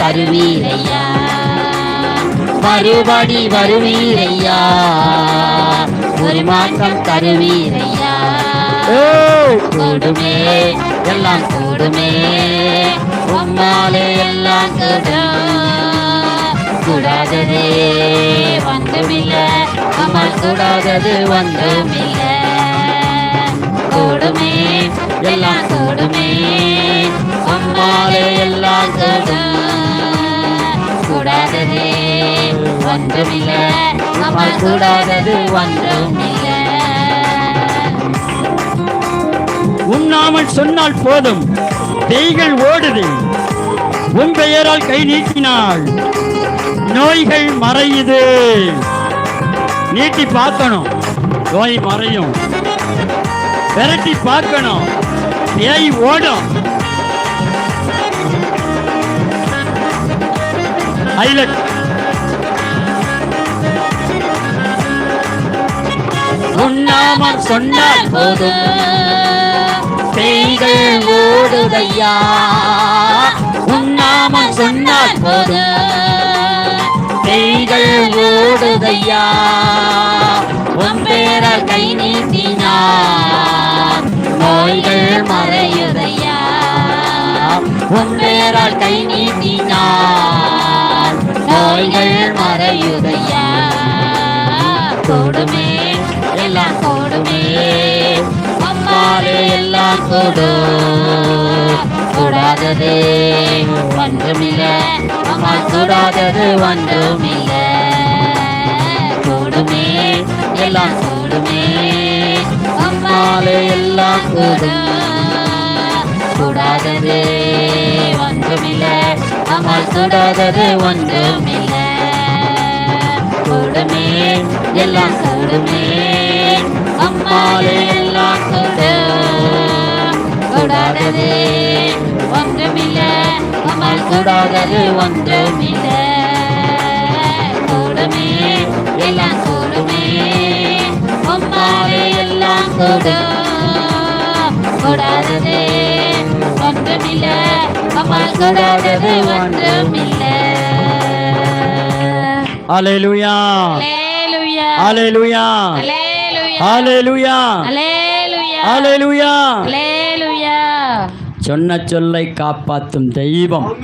தருவீரையா மறுபடி வருவீரையா? ஒரு மாற்றம் தருவீரையா? கூடுமே எல்லாம் கூடுமே. உம்மாலே எல்லாம் கூடும் கூடாததே ஒன்றுமில்ல அம்மாள் கூடாதது ஒன்றுமில்ல ஒன்றுமில்ல. கூடாதது ஒன்றுமில்ல. உண்ணாமல் சொன்னால் போதும். பேய்கள் ஓடுது. உன் பெயரால் கை நீட்டினாள் நோய்கள் மறையுது. நீட்டி பார்க்கணும். நோய் மறையும். விரட்டி பார்க்கணும். பேய் ஓடும். ஐலட் நாமம் சொன்னால் போதும். பேய்கள் ஓடுதையா? உன்னாமம் சொன்னால் போதும். பேய்கள் ஓடுதையா? உன் பேரால் கை நீட்டினா? நோய்கள் மறையுதையா? உன் பேரால் கை நீட்டினா? நோய்கள் மறையுதையா? கொடுமே எல்லாம் கூடுமே. அம்மாலே எல்லாம் கூடும் கூடாதது ஒன்றுமில்ல. அம்மா கூடாதது ஒன்றுமில்ல. கூடுமே எல்லாம் கூடுமே. அம்மாலே எல்லாம் கூடும் கூடாதது ஒன்றுமில்ல. அம்மா கூடாதது ஒன்றுமில்ல. கூடுமே எல்லாம் கூடுமே. கூடாதது ஒன்றுமில்ல அம்மாள் கூடாதது ஒன்றுமில்ல. கூடுமே எல்லாம் கூடுமே. அம்மாலே எல்லாம் கூடும். கூடாதது ஒன்றுமில்ல அம்மாள் கூடாதது ஒன்றுமில்ல. ஹalleluya. Hallelujah. ஹalleluya. Hallelujah. ஹalleluya. Hallelujah. சொன்ன சொல்லை காப்பாற்றும் தெய்வம்.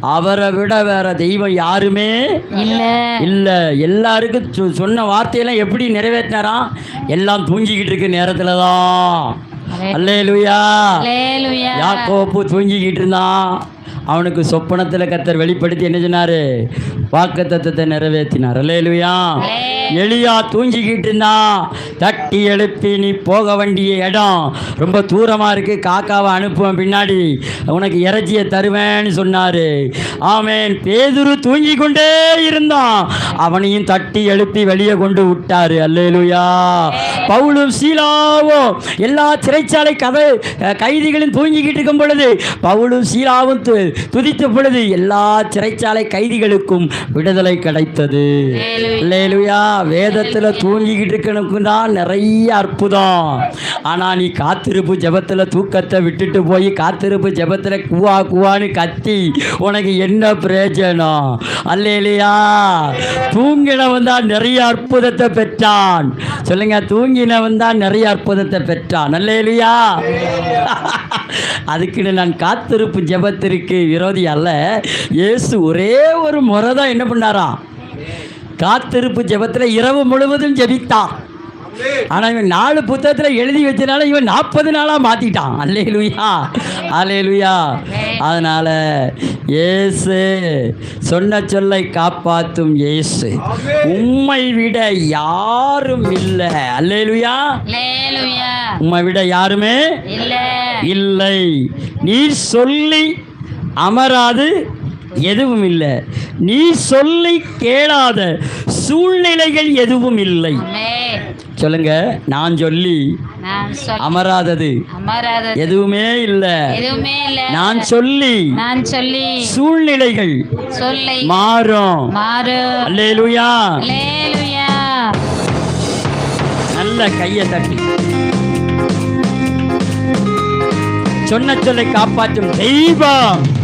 அவரை விட வேற தெய்வம் யாருமே இல்ல. இல்ல. எல்லாருக்கும் சொ- சொன்ன வார்த்தையெல்லாம் எப்படி நிறைவேற்றினாராம்? எல்லாம் தூங்கிக்கிட்டு இருக்கு நேரத்துல தான் அல்லேலுயா. Hallelujah. யாக்கோப்பு தூங்கிக்கிட்டு இருந்தான். அவனுக்கு சொப்பனத்தில் கத்தர் வெளிப்படுத்தி என்ன சொன்னாரு? வாக்கு தத்தத்தை நிறைவேற்றினார். அல்லேலுயா. எலியா தூங்கிக்கிட்டு இருந்தான். தட்டி எழுப்பி நீ போக வேண்டிய இடம். ரொம்ப தூரமாக இருக்கு. காக்காவை அனுப்புவேன் பின்னாடி. உனக்கு இறைச்சியை தருவேன்னு சொன்னார். ஆமேன். பேதுரு தூங்கி கொண்டே இருந்தான். அவனையும் தட்டி எழுப்பி வெளியே கொண்டு விட்டாரு. அல்லேலுயா. பவுலும் சீலாவும் எல்லா சிறைச்சாலை கதை கைதிகளும் தூங்கிக்கிட்டு இருக்கும் பொழுது பவுலும் சீலாவும் துதித்த பொழுது எல்லா சிறைச்சாலை கைதிகளுக்கும் விடுதலை கிடைத்தது. வேதத்தில் தூங்கிக்கிட்டு இருக்கணுக்கு தான் நிறைய அற்புதம் ஆனால் நீ காத்திருப்பு ஜெபத்தில் தூக்கத்தை விட்டுட்டு போய் காத்திருப்பு ஜெபத்தில் குவா குவான்னு கத்தி உனக்கு என்ன பிரயோஜனம்? அல்லேலியா. தூங்கினவன் தான் நிறைய அற்புதத்தை பெற்றான். சொல்லுங்க தூங்கினவன் தான் நிறைய அற்புதத்தை பெற்றான். அல்லேலியா. அதுக்குன்னு நான் காத்திருப்பு ஜெபத்திற்கு விரோதி அல்ல. இயேசு ஒரே ஒரு முறை தான் என்ன பண்ணாராம்? காத்திருப்பு ஜெபத்தில் இரவு முழுவதும் ஜபித்தான். ஆனால் இவன் நாலு புத்தகத்தில் எழுதி வச்சனால இவன் நாற்பது நாளாக மாற்றிட்டான் அல்லேலுயா. அல்லேலுயா. அதனால் இயேசு சொன்ன சொல்லை காப்பாற்றும் இயேசு. உம்மை விட யாரும் இல்லை. அல்லேலுயா. Hallelujah. உம்மை விட யாருமே இல்ல. இல்லை. நீ சொல்லி அமராது எதுவும் இல்லை. நீ சொல்லி கேளாத சூழ்நிலைகள் எதுவும் இல்லை. சொல்லுங்க. நான் சொல்லி அமராதது. அமராத எதுவுமே இல்லை. நான் சொல்லி நான் சொல்லி சூழ்நிலைகள் சொல்லை மாறும். மாறு அல்லேலூயா. Hallelujah. நல்ல கையை தட்டி. சொன்ன சொல்லை காப்பாற்றும் தெய்வம்.